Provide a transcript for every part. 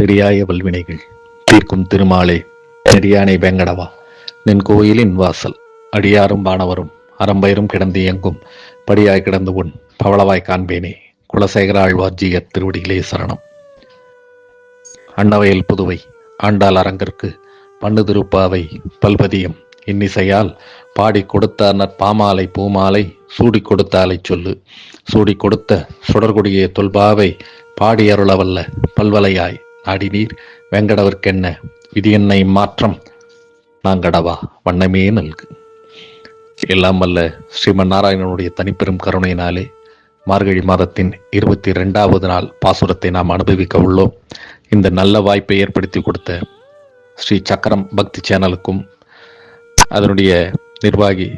செடியாய வல்வினைகள். தீர்க்கும் திருமாலே நெறியானை வெங்கடவா. நின் கோயிலின் வாசல் அடியாரும் பானவரும் அறம்பயரும் கிடந்து இயங்கும் படியாய் கிடந்து உன் பவளவாய் காண்பேனே குலசேகர ஆழ்வார்ஜியர் திருவடிகளே சரணம். அன்னவையில் புதுவை ஆண்டாள் அரங்கிற்கு பண்ணு திருப்பாவை பல்பதியம் இன்னிசையால் பாடி கொடுத்த நற்பாமாலை பூமாலை சூடி கொடுத்தாலை சொல்லு. சூடி கொடுத்த சுடர்குடியே தொல்பாவை பாடி அருளவல்ல பல்வலையாய் நாடினீர் வெங்கடவர்க்கென்ன? விதி என்னை மாற்றம். நாங்கடவா வண்ணமே நல்கு. எல்லாம் வல்ல ஸ்ரீமன் நாராயணனுடைய தனிப்பெரும் கருணையினாலே மார்கழி மாதத்தின் இருபத்தி ரெண்டாவது நாள் பாசுரத்தை நாம் அனுபவிக்க உள்ளோம். இந்த நல்ல வாய்ப்பை ஏற்படுத்தி கொடுத்த ஸ்ரீ சக்கரம் பக்தி சேனலுக்கும் அதனுடைய நிர்வாகி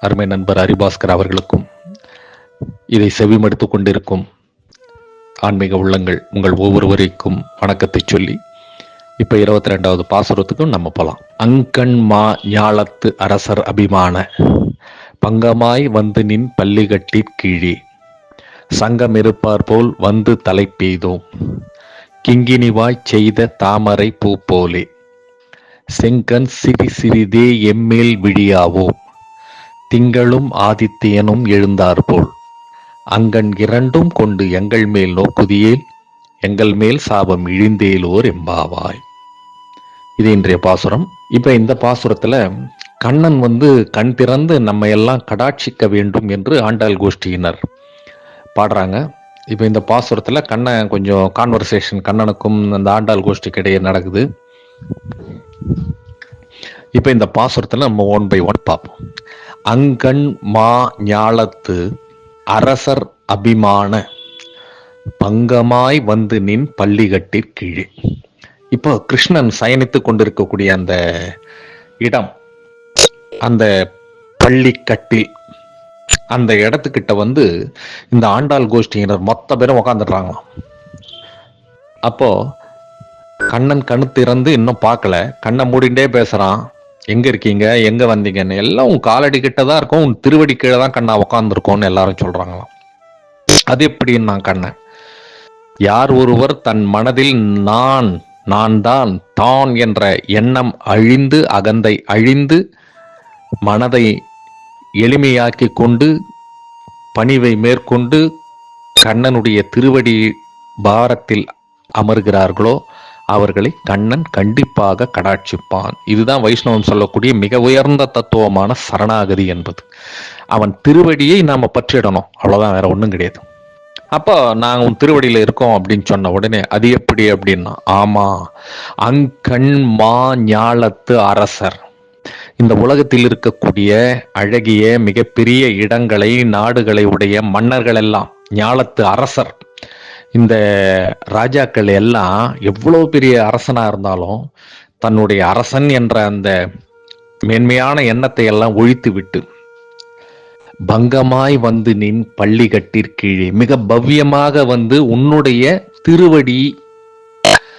அருமை நண்பர் ஹரிபாஸ்கர் அவர்களுக்கும் இதை செவிமடுத்து கொண்டிருக்கும் ஆன்மீக உள்ளங்கள் உங்கள் ஒவ்வொருவருக்கும் வணக்கத்தை சொல்லி இப்ப இருபத்தி ரெண்டாவது பாசுரத்துக்கும் நம்ம போலாம். அங்கண் மா ஞாலத்து அரசர் அபிமான பங்கமாய் வந்து நின் பள்ளிகட்டிற் கீழே சங்கம் இருப்பார் போல் வந்து தலை பெய்தோம் கிங்கினிவாய் செய்த தாமரை பூ போலே செங்கன் சிறி சிறிதே எம்மேல் விழியாவோம் திங்களும் ஆதித்யனும் எழுந்தாற்போல் அங்கண் இரண்டும் கொண்டு எங்கள் மேல் நோக்குதியேல் எங்கள் மேல் சாபம் இழிந்தேலோர் எம்பாவாய். இது இன்றைய பாசுரம். இப்ப இந்த பாசுரத்துல கண்ணன் வந்து கண் திறந்து நம்ம எல்லாம் கடாட்சிக்க வேண்டும் என்று ஆண்டாள் கோஷ்டியினர் பாடுறாங்க. இப்போ இந்த பாசுரத்தில் கண்ணன் கொஞ்சம் கான்வர்சேஷன் கண்ணனுக்கும் அந்த ஆண்டாள் கோஷ்டிக்கு இடையே நடக்குது. இப்போ இந்த பாசுரத்தில் நம்ம ஒன் பை ஒன் பார்ப்போம். அங்கண் மா ஞாலத்து அரசர் அபிமான. பங்கமாய் வந்து நின் பள்ளிகட்டிற் கீழே. இப்போ கிருஷ்ணன் சயனித்து கொண்டிருக்கக்கூடிய அந்த இடம் அந்த பள்ளிக்கட்டில் அந்த இடத்துக்கிட்ட வந்து இந்த ஆண்டாள் கோஷ்டியினர் மொத்த பேரும் உக்காந்துடுறாங்களாம். அப்போ கண்ணன் கண்ணு திறந்து இன்னும் பார்க்கல கண்ணை மூடிண்டே பேசுறான். எங்க இருக்கீங்க? எங்க வந்தீங்கன்னு? எல்லாம் உன் காலடி கிட்ட தான் இருக்கும். உன் திருவடி கீழே தான் கண்ணா உக்காந்துருக்கோம்னு எல்லாரும் சொல்றாங்களாம். அது எப்படின்னு நான் கண்ணன். யார் ஒருவர் தன் மனதில் நான் நான் தான் தான் என்ற எண்ணம் அழிந்து அகந்தை அழிந்து மனதை எளிமையாக்கி கொண்டு பணிவை மேற்கொண்டு கண்ணனுடைய திருவடி பாரத்தில் அமர்கிறார்களோ அவர்களை கண்ணன் கண்டிப்பாக கடாட்சிப்பான். இதுதான் வைஷ்ணவம் சொல்லக்கூடிய மிக உயர்ந்த தத்துவமான சரணாகதி என்பது. அவன் திருவடியை நாம பற்றிடணும். அவ்வளவுதான் வேற ஒண்ணும் கிடையாது. அப்போ நாங்கள் உன் திருவடியில் இருக்கோம் அப்படின்னு சொன்ன உடனே அது எப்படி அப்படின்னா ஆமா அங்கண் மா ஞாலத்து அரசர். இந்த உலகத்தில் இருக்கக்கூடிய அழகிய மிகப்பெரிய இடங்களை நாடுகளை உடைய மன்னர்கள் எல்லாம் ஞாலத்து அரசர். இந்த ராஜாக்கள் எல்லாம் எவ்வளவு பெரிய அரசனா இருந்தாலும் தன்னுடைய அரசன் என்ற அந்த மேன்மையான எண்ணத்தை எல்லாம் ஒழித்து விட்டு பங்கமாய் வந்து நின் பள்ளி கட்டிற்கீழே மிக பவ்யமாக வந்து உன்னுடைய திருவடி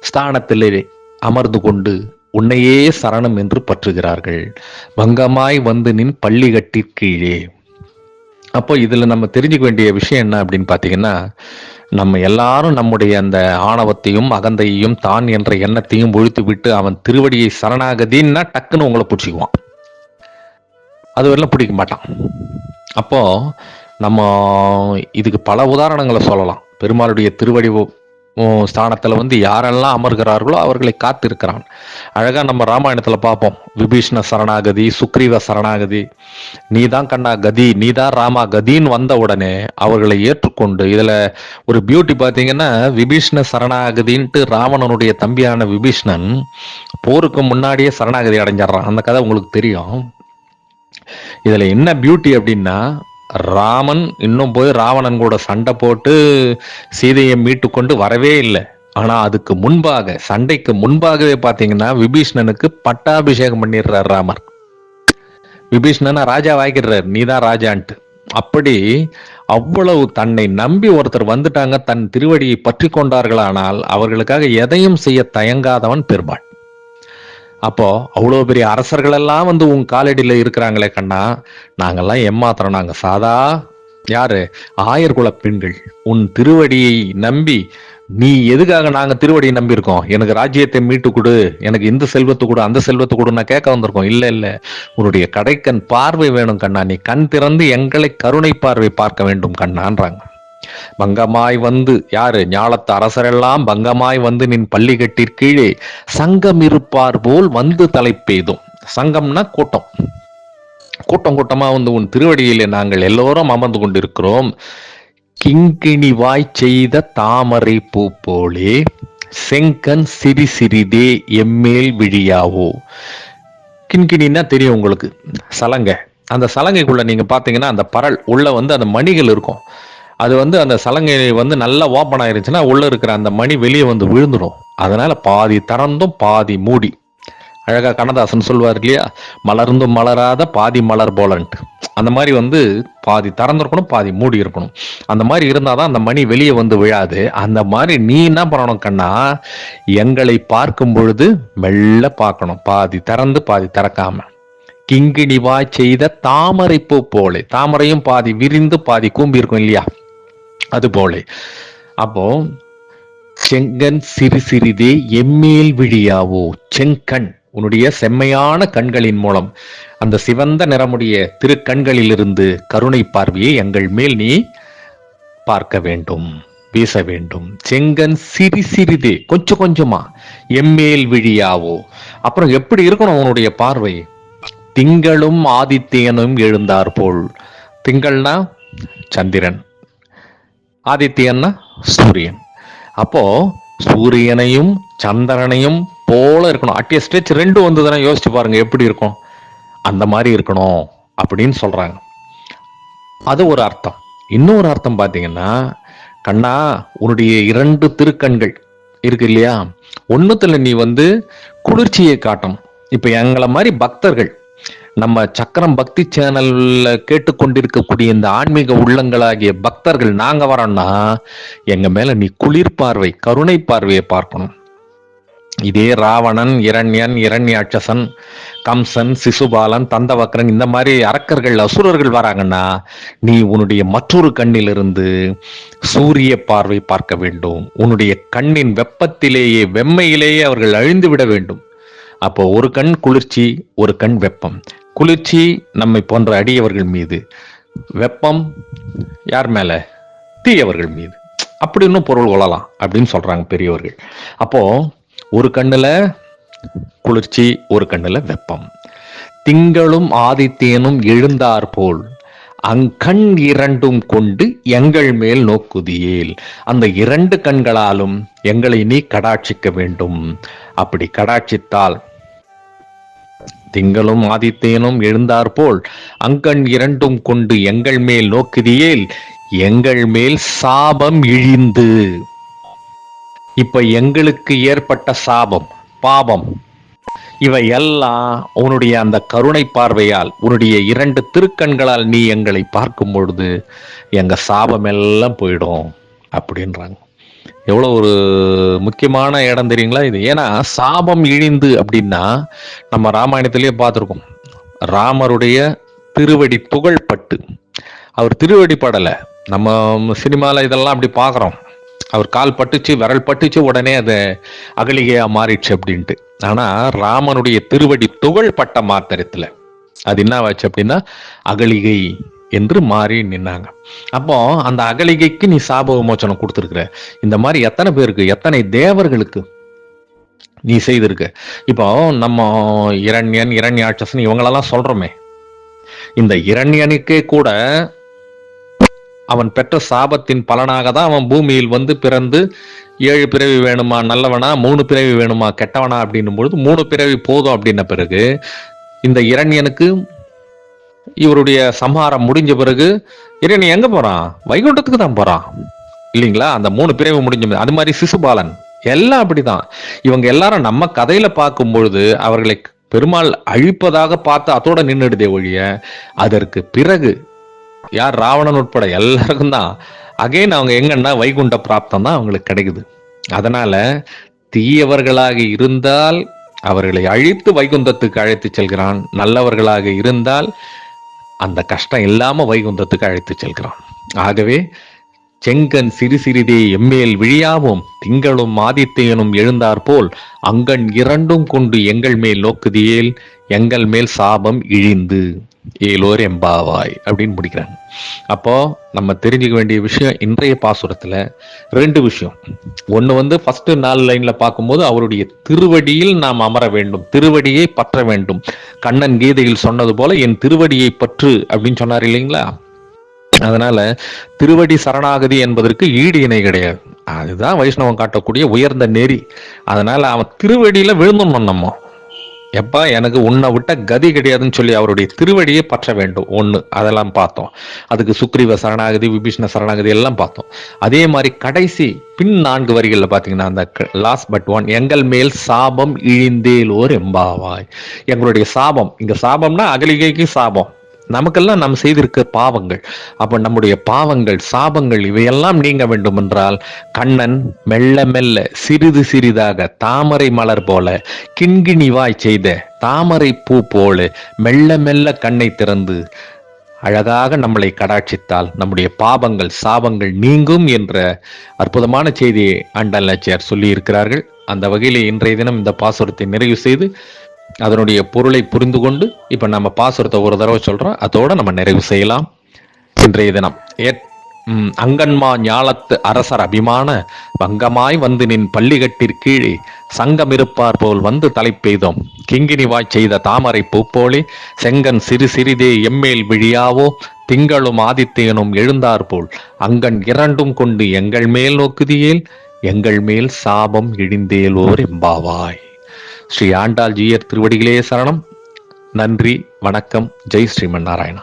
ஸ்தானத்திலே அமர்ந்து கொண்டு உன்னையே சரணம் என்று பற்றுகிறார்கள். பங்கமாய் வந்து நின் பள்ளி கட்டிற்கீழே அப்போ இதுல நம்ம தெரிஞ்சுக்க வேண்டிய விஷயம் என்ன அப்படின்னு பாத்தீங்கன்னா நம்ம எல்லாரும் நம்முடைய அந்த ஆணவத்தையும் அகந்தையையும் தான் என்ற எண்ணத்தையும் ஒழித்து விட்டு அவன் திருவடியை சரணாகதின்னா டக்குன்னு உங்களை பிடிச்சிக்குவான். அது வரலாம் பிடிக்க மாட்டான். அப்போ நம்ம இதுக்கு பல உதாரணங்களை சொல்லலாம். பெருமாளுடைய திருவடி ஸ்தானத்தில் வந்து யாரெல்லாம் அமர்கிறார்களோ அவர்களை காத்திருக்கிறான். அழகா நம்ம ராமாயணத்தில் பார்ப்போம். விபீஷ்ண சரணாகதி சுக்ரீவ சரணாகதி. நீதான் கண்ணா கதி நீதான் ராமா கதின்னு வந்த உடனே அவர்களை ஏற்றுக்கொண்டு இதுல ஒரு பியூட்டி பார்த்தீங்கன்னா விபீஷ்ண சரணாகதின்ட்டு ராவணனுடைய தம்பியான விபீஷ்ணன் போருக்கு முன்னாடியே சரணாகதி அடைஞ்சிடுறான். அந்த கதை உங்களுக்கு தெரியும். இதுல என்ன பியூட்டி அப்படின்னா ராமன் இன்னும் போய் ராவணன் கூட சண்டை போட்டு சீதையை மீட்டு கொண்டு வரவே இல்லை. ஆனா அதுக்கு முன்பாக சண்டைக்கு முன்பாகவே பாத்தீங்கன்னா விபீஷ்ணனுக்கு பட்டாபிஷேகம் பண்ணிடுறார் ராமர். விபீஷ்ணனை ராஜா வாய்க்கிறார் நீதான் ராஜான்ட்டு. அப்படி அவ்வளவு தன்னை நம்பி ஒருத்தர் வந்துட்டாங்க. தன் திருவடியை பற்றி கொண்டார்களானால் அவர்களுக்காக எதையும் செய்ய தயங்காதவன் பெருமாள். அப்போ அவ்வளோ பெரிய அரசர்கள் எல்லாம் வந்து உன் காலடியில் இருக்கிறாங்களே கண்ணா நாங்கெல்லாம் ஏமாத்துறோம். நாங்கள் சாதா யாரு? ஆயர்குல பெண்கள். உன் திருவடியை நம்பி நீ எதுக்காக நாங்க திருவடியை நம்பியிருக்கோம்? எனக்கு ராஜ்யத்தை மீட்டு கொடு எனக்கு இந்த செல்வத்தை கொடு அந்த செல்வத்தை கொடு நான் கேட்க வந்திருக்கோம். இல்ல இல்ல. உன்னுடைய கடைக்கண் பார்வை வேணும் கண்ணா. நீ கண் திறந்து எங்களை கருணை பார்வை பார்க்க வேண்டும் கண்ணான்றாங்க. பங்கமாய் வந்து யாரு? ஞாலத்து அரசரெல்லாம் பங்கமாய் வந்து நின் பள்ளிக்கட்டிற் கீழே சங்கம் இருப்பார் போல் வந்து தலை பெய்தும் சங்கம்னா கூட்டம். கூட்டம் கூட்டமா வந்து உன் திருவடியிலே நாங்கள் எல்லோரும் அமர்ந்து கொண்டிருக்கிறோம். கிங்கிணி வாய் செய்த தாமரை பூ போலே செங்கன் சிறி சிறிதே எம்மேல் விழியாவோ? கிண்கிணின்னா தெரியும் உங்களுக்கு. சலங்கை. அந்த சலங்கைக்குள்ள நீங்க பாத்தீங்கன்னா அந்த பரல் உள்ள வந்து அந்த மணிகள் இருக்கும். அது வந்து அந்த சலங்கை வந்து நல்லா ஓப்பன் ஆயிருச்சுன்னா உள்ள இருக்கிற அந்த மணி வெளியே வந்து விழுந்துடும். அதனால பாதி திறந்தும் பாதி மூடி. அழகா கண்ணதாசன் சொல்வார் இல்லையா? மலர்ந்தும் மலராத பாதி மலர் போலன்ட்டு. அந்த மாதிரி வந்து பாதி திறந்திருக்கணும் பாதி மூடி இருக்கணும். அந்த மாதிரி இருந்தாதான் அந்த மணி வெளியே வந்து விழாது. அந்த மாதிரி நீ என்ன பண்ணணும் கண்ணா? எங்களை பார்க்கும் பொழுது மெல்ல பார்க்கணும். பாதி திறந்து பாதி திறக்காம. கிங்கிணிவாய் செய்த தாமரை பூ போலே. தாமரையும் பாதி விரிந்து பாதி கூம்பி இருக்கும் இல்லையா? அது போலே அப்போ செங்கன் சிறு சிறிதே எம்மேல் விழியாவோ? செங்கண் உன்னுடைய செம்மையான கண்களின் மூலம். அந்த சிவந்த நிறமுடைய திருக்கண்களிலிருந்து கருணை பார்வையை எங்கள் மேல் நீ பார்க்க வேண்டும் வீச வேண்டும். செங்கன் சிறி சிறிதே கொஞ்சம் கொஞ்சமா எம்மேல் விழியாவோ? அப்புறம் எப்படி இருக்கணும் உன்னுடைய பார்வை? திங்களும் ஆதித்யனும் எழுந்தார் போல் திங்கள்னா சந்திரன். ஆதித்யன்னா சூரியன். அப்போ சூரியனையும் சந்திரனையும் போல இருக்கணும். அட்டிய ஸ்ட்ரெச் ரெண்டு வந்ததுன்னா யோசிச்சு பாருங்க எப்படி இருக்கும்? அந்த மாதிரி இருக்கணும் அப்படின்னு சொல்றாங்க. அது ஒரு அர்த்தம். இன்னொரு அர்த்தம் பாத்தீங்கன்னா கண்ணா உன்னுடைய இரண்டு திருக்கண்கள் இருக்கு இல்லையா? ஒண்ணுத்துல நீ வந்து குளிர்ச்சியை காட்டணும். இப்ப எங்களை மாதிரி பக்தர்கள் நம்ம சக்கரம் பக்தி சேனல்ல கேட்டுக்கொண்டிருக்கக்கூடிய இந்த ஆன்மீக உள்ளங்களாகிய பக்தர்கள் நாங்க வரோம்னா எங்க மேல நீ குளிர் பார்வை கருணை பார்வையை பார்க்கணும். இதே ராவணன் இரண்யன் இரண்யாட்சசன் கம்சன் சிசுபாலன் தந்தவக்கரன் இந்த மாதிரி அரக்கர்கள் அசுரர்கள் வராங்கன்னா நீ உன்னுடைய மற்றொரு கண்ணிலிருந்து சூரிய பார்வை பார்க்க வேண்டும். உன்னுடைய கண்ணின் வெப்பத்திலேயே வெம்மையிலேயே அவர்கள் அழிந்து விட வேண்டும். அப்போ ஒரு கண் குளிர்ச்சி ஒரு கண் வெப்பம். குளிர்ச்சி நம்மை போன்ற அடியவர்கள் மீது. வெப்பம் யார் மேல? தீயவர்கள் மீது. அப்படி இன்னும் பொருள் கொள்ளலாம் அப்படின்னு சொல்றாங்க பெரியவர்கள். அப்போ ஒரு கண்ணுல குளிர்ச்சி ஒரு கண்ணுல வெப்பம். திங்களும் ஆதித்யனும் எழுந்தார் போல் அங்கண் இரண்டும் கொண்டு எங்கள் மேல் நோக்குதியேல். அந்த இரண்டு கண்களாலும் எங்களை நீ கடாட்சிக்க வேண்டும். அப்படி கடாட்சித்தால் திங்களும் ஆதித்தேனும் எழுந்தார் போல் அங்கண் இரண்டும் கொண்டு எங்கள் மேல் நோக்குதியேல் எங்கள் மேல் சாபம் இழிந்து. இப்ப எங்களுக்கு ஏற்பட்ட சாபம் பாபம் இவை எல்லாம் உன்னுடைய அந்த கருணை பார்வையால் உன்னுடைய இரண்டு திருக்கண்களால் நீ எங்களை பார்க்கும் பொழுது எங்க சாபம் எல்லாம் போயிடும் அப்படின்றாங்க. எவ்வளோ ஒரு முக்கியமான இடம் தெரியுங்களா இது? ஏன்னா சாபம் இழிந்து அப்படின்னா நம்ம ராமாயணத்திலேயே பார்த்துருக்கோம். ராமருடைய திருவடி புகழ்பட்டு. அவர் திருவடி படலை. நம்ம சினிமாவில் இதெல்லாம் அப்படி பார்க்குறோம். அவர் கால் பட்டுச்சு விரல் பட்டுச்சு உடனே அது அகலிகையா மாறிடுச்சு அப்படின்ட்டு. ஆனா ராமனுடைய திருவடி துகள் பட்ட மாத்திரத்துல அது என்ன ஆச்சு அப்படின்னா அகலிகை என்று மாறி நின்னாங்க. அப்போ அந்த அகலிகைக்கு நீ சாப விமோச்சனம் கொடுத்துருக்குற. இந்த மாதிரி எத்தனை பேருக்கு எத்தனை தேவர்களுக்கு நீ செய்திருக்க? இப்போ நம்ம இரண்யன் இரண்யாட்சசன் இவங்களெல்லாம் சொல்றோமே. இந்த இரண்யனுக்கே கூட அவன் பெற்ற சாபத்தின் பலனாக தான் அவன் பூமியில் வந்து பிறந்து ஏழு பிறவி வேணுமா நல்லவனா மூணு பிறவி வேணுமா கெட்டவனா அப்படின்னும் பொழுது மூணு பிறவி போதும் அப்படின்ன பிறகு இந்த இரண்யனுக்கு இவருடைய சம்ஹாரம் முடிஞ்ச பிறகு இரண்யன் எங்க போறான்? வைகுண்டத்துக்கு தான் போறான். இல்லைங்களா? அந்த மூணு பிறவி முடிஞ்ச அது மாதிரி சிசுபாலன். எல்லாம் அப்படிதான். இவங்க எல்லாரும் நம்ம கதையில பார்க்கும் பொழுது அவர்களை பெருமாள் அழிப்பதாக பார்த்து அதோட நின்றுடுதே ஒழிய அதற்கு பிறகு யார் ராவணன் உட்பட எல்லாருக்கும் தான். அகைன் அவங்க எங்கன்னா வைகுண்ட பிராப்தம் தான் அவங்களுக்கு கிடைக்குது. அதனால தீயவர்களாக இருந்தால் அவர்களை அழித்து வைகுந்தத்துக்கு அழைத்து செல்கிறான். நல்லவர்களாக இருந்தால் அந்த கஷ்டம் இல்லாம வைகுந்தத்துக்கு அழைத்து செல்கிறான். ஆகவே செங்கன் சிறு சிறிதே எம்மேல் விழியாவும். திங்களும் ஆதித்தையனும் எழுந்தாற்போல் அங்கண் இரண்டும் கொண்டு எங்கள் மேல் நோக்குதியேல் எங்கள் மேல் சாபம் இழிந்து. ஏலோர் எம்பாவாய் அப்படின்னு முடிக்கிறாங்க. அப்போ நம்ம தெரிஞ்சுக்க வேண்டிய விஷயம் இன்றைய பாசுரத்துல ரெண்டு விஷயம். ஒண்ணு வந்து ஃபர்ஸ்ட் நாலு லைன்ல பார்க்கும்போது அவருடைய திருவடியில் நாம் அமர வேண்டும் திருவடியை பற்ற வேண்டும். கண்ணன் கீதையில் சொன்னது போல என் திருவடியை பற்று அப்படின்னு சொன்னார் இல்லைங்களா? அதனால திருவடி சரணாகதி என்பதற்கு ஈடு இணை கிடையாது. அதுதான் வைஷ்ணவம் காட்டக்கூடிய உயர்ந்த நெறி. அதனால அவன் திருவடியில விழுந்தணும் நம்ம எப்பா எனக்கு உன்னை விட்ட கதி கிடையாதுன்னு சொல்லி அவருடைய திருவடியை பற்ற வேண்டும். ஒன்று அதெல்லாம் பார்த்தோம். அதுக்கு சுக்ரீவ சரணாகதி விபீஷ்ண சரணாகதி எல்லாம் பார்த்தோம். அதே மாதிரி கடைசி பின் நான்கு வரிகளில் பார்த்தீங்கன்னா அந்த லாஸ்ட் பட் ஒன் எங்கள் மேல் சாபம் இழிந்தேலோர் எம்பாவாய். எங்களுடைய சாபம் இங்கே சாபம்னா அகலிகைக்கு சாபம். நமக்கெல்லாம் நாம் செய்திருக்க பாவங்கள். அப்போ நம்முடைய பாவங்கள் சாபங்கள் இவையெல்லாம் நீங்க வேண்டும் என்றால் கண்ணன் மெல்ல மெல்ல சிறிது சிறிதாக தாமரை மலர் போல கிண்கிணிவாய் செய்த தாமரை பூ போல மெல்ல மெல்ல கண்ணை திறந்து அழகாக நம்மளை கடாட்சித்தால் நம்முடைய பாபங்கள் சாபங்கள் நீங்கும் என்ற அற்புதமான செய்தியை ஆண்டாள் நச்சியார் சொல்லி இருக்கிறார்கள் அந்த வகையில் இன்றைய தினம் இந்த பாசுரத்தை நிறைவு செய்து அதனுடைய பொருளை புரிந்து கொண்டு இப்ப நம்ம பாசுரத்தை ஒரு தடவை சொல்றோம். அதோட நம்ம நிறைவு செய்யலாம். இன்றைய தினம் ஏற்- அங்கன்மா ஞாலத்து அரசர் அபிமான வங்கமாய் வந்து நின் பள்ளிகட்டிற்கீழே சங்கம் இருப்பார் போல் வந்து தலை பெய்தோம். கிங்கினிவாய் செய்த தாமரை பூப்போலே செங்கன் சிறு சிறிதே எம்மேல் விழியாவோ திங்களும் ஆதித்தேனும் எழுந்தார் போல் அங்கன் இரண்டும் கொண்டு எங்கள் மேல் நோக்குதியேல் எங்கள் மேல் சாபம் இழிந்தேலோர் எம்பாவாய். ஸ்ரீ ஆண்டாள் ஜீயர் திருவடிகளே சரணம். நன்றி வணக்கம். ஜெய் ஸ்ரீமன் நாராயணா.